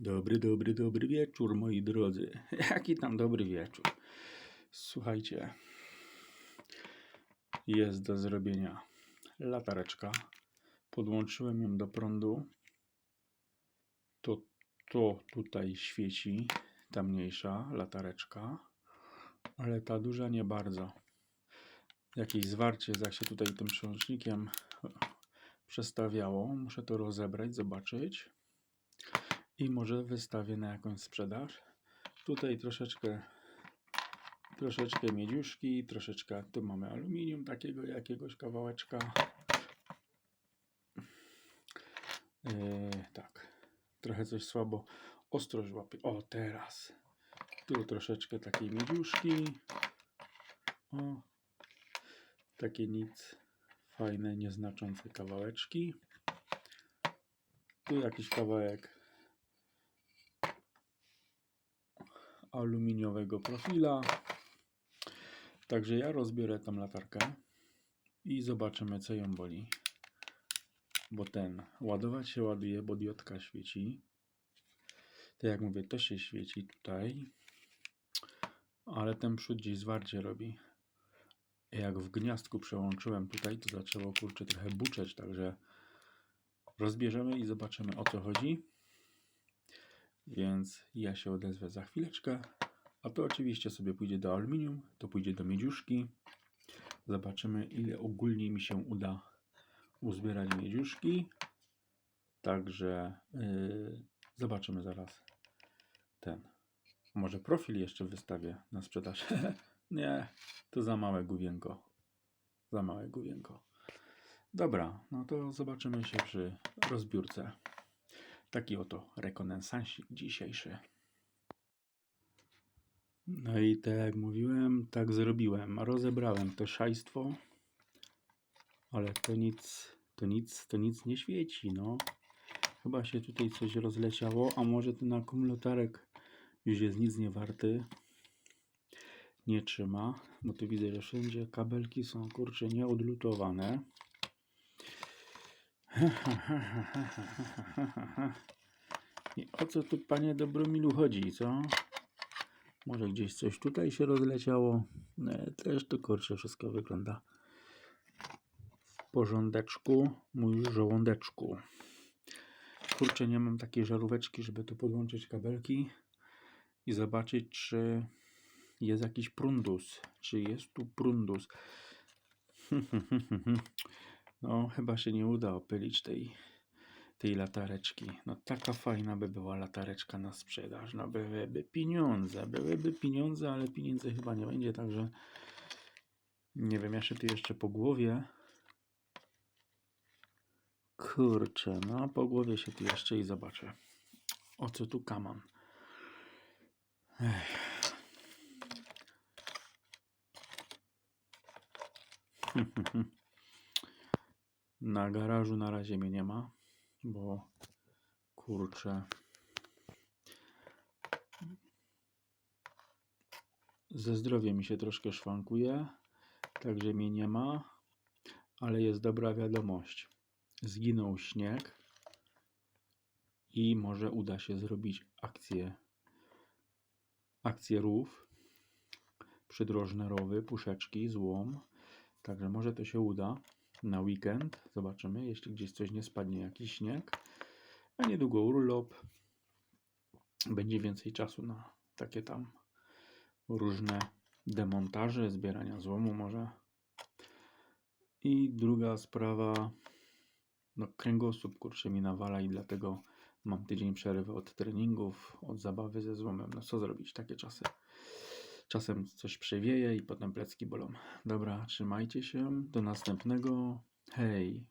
Dobry, dobry, dobry wieczór, moi drodzy. Jaki tam dobry wieczór. Słuchajcie, jest do zrobienia latareczka. Podłączyłem ją do prądu. To, to tutaj świeci, ta mniejsza latareczka, ale ta duża nie bardzo. Jakieś zwarcie, jak się tutaj tym przełącznikiem przestawiało. Muszę to rozebrać, zobaczyć i może wystawię na jakąś sprzedaż. Tutaj troszeczkę troszeczkę miedziuszki, troszeczkę tu mamy aluminium takiego jakiegoś kawałeczka. Yy, tak, trochę coś słabo ostrość łapie. O, teraz. Tu troszeczkę takiej miedziuszki. O, takie nic fajne, nieznaczące kawałeczki. Tu jakiś kawałek aluminiowego profila. Także ja rozbiorę tą latarkę i zobaczymy co ją boli. Bo ten ładować się ładuje, bo diodka świeci. Tak jak mówię, to się świeci tutaj. Ale ten przód gdzieś zwarcie robi. Jak w gniazdku przełączyłem tutaj, to zaczęło kurczę trochę buczeć, także rozbierzemy i zobaczymy o co chodzi. Więc ja się odezwę za chwileczkę. A to oczywiście sobie pójdzie do aluminium, to pójdzie do miedziuszki. Zobaczymy ile ogólnie mi się uda uzbierać miedziuszki. Także yy, zobaczymy zaraz ten. Może profil jeszcze wystawię na sprzedaż. Nie, to za małe główienko. Za małe główienko. Dobra, no to zobaczymy się przy rozbiórce. Taki oto rekonesansik dzisiejszy. No i tak jak mówiłem, tak zrobiłem. Rozebrałem to szajstwo, ale to nic, to nic, to nic nie świeci, no. Chyba się tutaj coś rozleciało, a może ten akumulatorek już jest nic nie warty. Nie trzyma, bo tu widzę, że wszędzie kabelki są kurcze nieodlutowane. I o co tu panie Dobromilu chodzi, co? Może gdzieś coś tutaj się rozleciało. Też to kurczę wszystko wygląda w porządeczku, mój żołądeczku. Kurczę, nie mam takiej żaróweczki, żeby tu podłączyć kabelki i zobaczyć, czy jest jakiś prundus. Czy jest tu prundus? Chyba się nie uda opylić tej, tej latareczki. No, taka fajna by była latareczka na sprzedaż. No, byłyby pieniądze, byłyby pieniądze, ale pieniędzy chyba nie będzie, także nie wiem, ja się tu jeszcze po głowie. Kurczę, no po głowie się tu jeszcze i zobaczę. O co tu kaman? Ech. Na garażu na razie mnie nie ma, bo kurczę. Ze zdrowiem mi się troszkę szwankuje, także mnie nie ma, ale jest dobra wiadomość. Zginął śnieg i może uda się zrobić akcję akcję rów przydrożne rowy, puszeczki, złom. Także może to się uda na weekend. Zobaczymy, jeśli gdzieś coś nie spadnie, jakiś śnieg. A niedługo urlop. Będzie więcej czasu na takie tam różne demontaże, zbierania złomu może. I druga sprawa, no kręgosłup kurczę mi nawala i dlatego mam tydzień przerwy od treningów, od zabawy ze złomem. No co zrobić, takie czasy. Czasem coś przewieje i potem plecki bolą. Dobra, trzymajcie się. Do następnego. Hej.